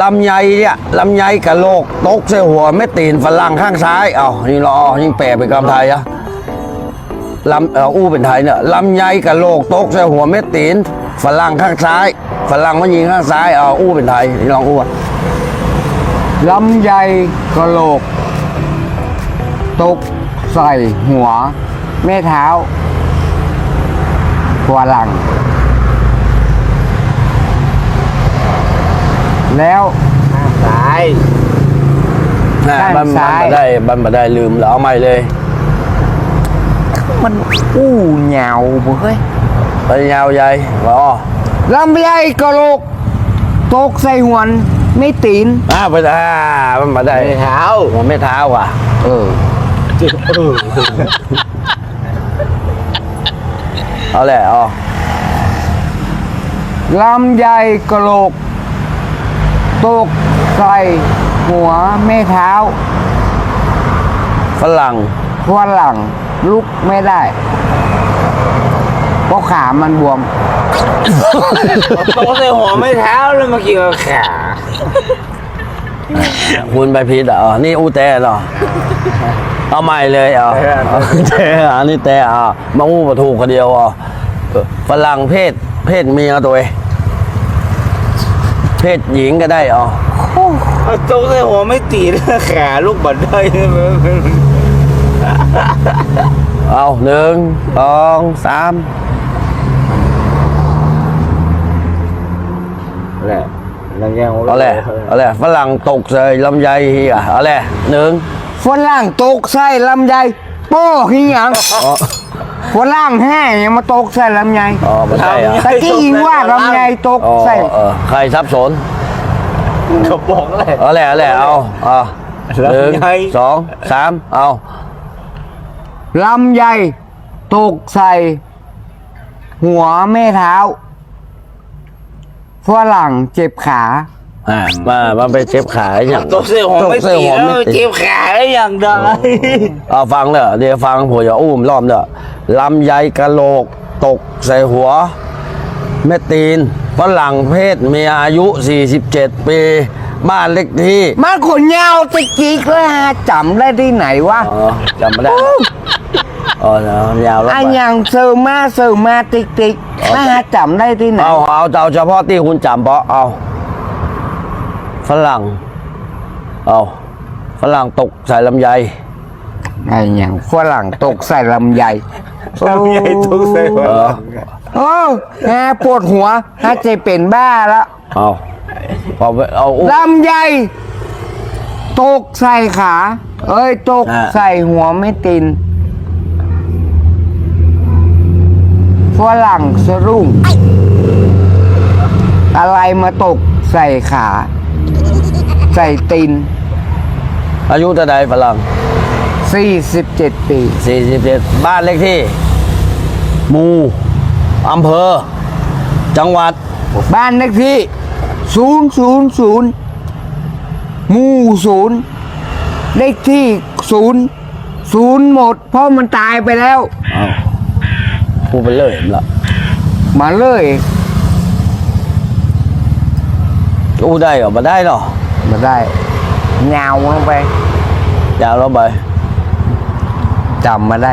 ลำไยเนี่ยลำไยกะโหลกตกใส่หัวไม่ตีนฝรั่งข้างซ้ายเอานี่รอยิ่งแปลเป็นคำไทยอะลำเอออู้เป็นไทยเนี่ยลำไยกะโหลกตกใส่หัวไม่ตีนฝรั่งข้างซ้ายฝรั่งมันยิงข้างซ้ายเอาอู้เป็นไทยนี่ลองอู้อะลำไยกะโหลก ตกใส่หัวแม่เท้าหัวหลัง แล้วซ้ายนะข้างมันมันซ้าย มาได้มันมาได้ลืมแล้วเอาใหม่เลยมันอู้เหงาบ่เฮ้ยไปยาวใหญ่อ๋อลำไยกะโหลกตกใส่หัวไม่ตีน อ่าไปอ่ามันมาได้ไม่เท้าหัวไม่เท้าว่ะเออเอาแหละอ๋อลำไยกะโหลก ตกใส่หัวแม่เท้าฝรั่งหัวหลังลุกไม่ได้เพราะขามันบวม ตกใส่หัวไม่เท้าแล้วเมื่อกี้ก็ขาคุณไปพีดอะอ๋อนี่อูแต่เหรอเอาใหม่เลยอ๋อเอาแต่อันนี้แต่อะมาอู้มาถูกคนเดียวอ๋อเออฝรั่งเพศเพศเมียตัวเอง เพศหญิงก็ได้อ๋อตกใส่หัวไม่ตีแล้วขาลูกบัดได้เอาหนึ่งสองสามแหละแล้วแกเอาแหละเอาแหละฝรั่งตกใส่ลำไยเฮียเอาแหละหนึ่งฝรั่งตกใส่ลำไยโป้หิหยั งอ๋อฝรั่งแห้ยังมาตกใส่ลำไยอ๋อไม่ใช่เหรอะตะกี้ยิงว่าลำไยตกอ๋อใส่เออใครสับสนเขาบอกเลย เอาแหละเอาแหละเอาเอาหนึ่งลำไย สองสามเอาลำไยตกใส่ หัวแม่เท้าฝรั่งเจ็บขา อ่ามามันไปเจ็บขาอย่างตกใส่หัวไม่ตกใส่ตีหัวแล้วไม่ตีเจ็บขาอย่างใดเอาฟังเด้อเดี๋ยวฟังผัวอย่าอุ้มรอบเด้อลำไยกะโหลก ตกใส่หัวแม่ตีนฝรั่งเพศเมียอายุ 47 ปี บ้านเล็กที่มันขนยาวตะกี้ก็หาจำได้ที่ไหนวะอ๋อจำไม่ได้อ๋อนะยาวแล้วอันไปยังเซอร์มาเซอร์มาติ๊กติ๊กมาหาจำได้ที่ไหนเอาเอาเอาเฉพาะที่คุณจำเพาะเอา ฝรั่ง เอาฝรั่งตกใส่ลำไย ไอ้ยังฝรั่งตกใส่ลำไยลำไยตกใส่หัวเออโอ้หาปวดหัวหาใจเป็นบ้าแล้วเอาเอาไปเอาอุ้ม ลำไยตกใส่ขา เอ้ยตกอ่า ใส่หัวไม่ตินฝรั่งสรุ่ง อะไรมาตกใส่ขา ใส่ตินอายุเท่าใดฝรั่ง47 ปี 47 บ้านเลขที่หมู่อำเภอ จังหวัด บ้านเลขที่ 000หมู่ศูนย์เลขที่ศูนย์ศูนย์หมด เพราะมันตายไปแล้วเอาพูดไปเลยละมาเลย อู้ได้เหรอมาได้เหรอมาได้เงาลงไปยาวแล้วไปจำมาได้